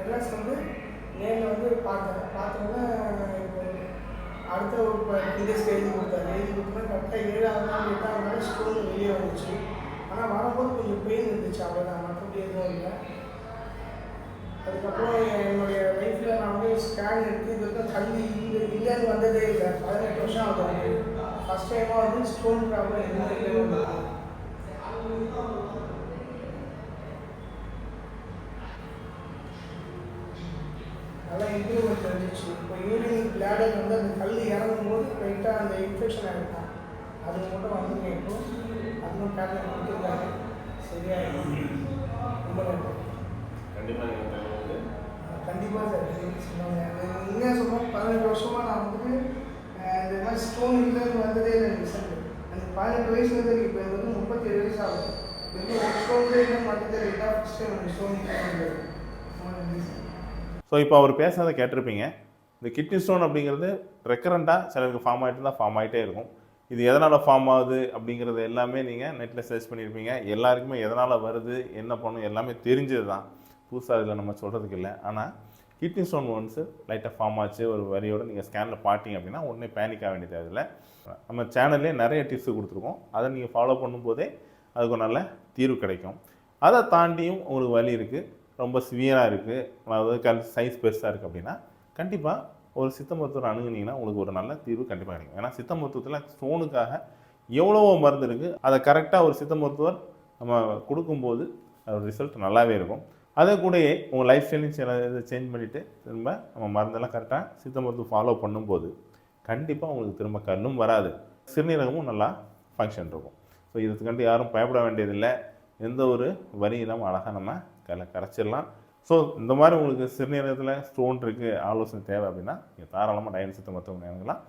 Necklace வந்து நேரில் வந்து பார்த்தேன் பார்த்தோன்னா இப்போ அடுத்த ஒரு இப்போ எழுதி கொடுத்தாரு. எழுதி கொடுத்தா கரெக்டாக ஏழாவது நாள் எட்டாவது நாள் ஸ்டோன் வெளியே வந்துச்சு. ஆனால் வரும்போது கொஞ்சம் பெயின் இருந்துச்சு. அவ்வளோதான் மற்றபடி எதுவும் இல்லை. அதுக்கப்புறம் என்னுடைய லைஃப்பில் நான் வந்து ஸ்கேன் எடுத்து இது வரைக்கும் கல்வி இங்கே இல்லைன்னு வந்ததே இல்லை. பதினெட்டு வருஷம் ஆகுது. ஃபஸ்ட் டைமாக வந்து ஸ்டோன் ப்ராப்ளம் எதுவும் இல்லை நல்லா இம்ப்ரூவ்மெண்ட் இருந்துச்சு இப்போ யூரின் பிளாடர் வந்து அந்த கல் இறங்கும் போது லைட்டாக அந்த இன்ஃபெக்ஷன் ஆகிருக்கும் அது மட்டும் வந்துங்க இப்போ அதுவும் டேப்லெட் கொடுத்துருக்காங்க. சரியாயிடும் ரொம்ப நன்றி. கண்டிப்பாக வந்து சார். சொன்னாங்க உண்மையாக சொல்லணும் பதினெட்டு வருஷமாக நான் வந்துட்டு இந்த மாதிரி ஸ்டோன் இல்லைன்னு வந்ததே இல்லை ரிசல்ட் அந்த பதினெட்டு வயசு வந்து இப்போ இது வந்து முப்பத்தேழு வயசு ஆகுது. வெறும் ஒரு ஸ்டோன் இல்லை மட்டும் தெரியல ஃபஸ்ட் டைம் எனக்கு ஸ்டோன் இல்லை ரொம்ப நன்றி சார். ஸோ இப்போ அவர் பேசுனதை கேட்டிருப்பீங்க. இந்த கிட்னி ஸ்டோன் அப்படிங்கிறது ரெக்கரண்ட்டாக சிலருக்கு ஃபார்ம் ஆகிட்டு தான் ஃபார்ம் ஆகிட்டே இருக்கும். இது எதனால் ஃபார்ம் ஆகுது அப்படிங்கிறது எல்லாமே நீங்கள் நெட்டில் சர்ச் பண்ணியிருப்பீங்க எல்லாருக்குமே எதனால் வருது என்ன பண்ணும் எல்லாமே தெரிஞ்சது தான் புதுசாக இதில் நம்ம சொல்கிறதுக்கு இல்லை. ஆனால் கிட்னி ஸ்டோன் ஒன்ஸு லைட்டாக ஃபார்ம் ஆச்சு ஒரு வரியோடு நீங்கள் ஸ்கேனில் பார்த்தீங்க அப்படின்னா உடனே பேனிக் ஆக வேண்டிய தேவையில்லை நம்ம சேனல்லே நிறைய டிப்ஸ் கொடுத்துருக்கோம். அதை நீங்கள் ஃபாலோ பண்ணும்போதே அதுக்கு ஒரு நல்ல தீர்வு கிடைக்கும். அதை தாண்டியும் உங்களுக்கு வழி இருக்குது ரொம்ப சிவியராக இருக்குது அதாவது கல் சைஸ் பெருசாக இருக்குது அப்படின்னா கண்டிப்பாக ஒரு சித்த மருத்துவர் அணுகுனீங்கன்னா உங்களுக்கு ஒரு நல்ல தீர்வு கண்டிப்பாக கிடைக்கும். ஏன்னா சித்த மருத்துவத்தில் ஸ்டோனுக்காக எவ்வளவோ மருந்து இருக்குது அதை கரெக்டாக ஒரு சித்த மருத்துவர் நம்ம கொடுக்கும்போது அதோட ரிசல்ட் நல்லாவே இருக்கும். அதை கூடயே உங்கள் லைஃப் ஸ்டைலையும் சில இதை சேஞ்ச் பண்ணிவிட்டு திரும்ப நம்ம மருந்தெல்லாம் கரெக்டாக சித்த மருத்துவம் ஃபாலோ பண்ணும்போது கண்டிப்பாக உங்களுக்கு திரும்ப கல்லும் வராது. சிறுநீரகமும் நல்லா ஃபங்க்ஷன் இருக்கும். ஸோ இதுக்கு கண்டு யாரும் பயப்பட வேண்டியதில்லை. எந்த ஒரு வரியும் இல்லாமல் அழகாக நம்ம கல கரைச்சிடலாம். ஸோ இந்த மாதிரி உங்களுக்கு சிறுநீரகத்தில் ஸ்டோன் இருக்குது ஆலோசனை தேவை அப்படின்னா நீங்கள் தாராளமாக டயன் சித்த மருத்துவமனை நேரங்களாம்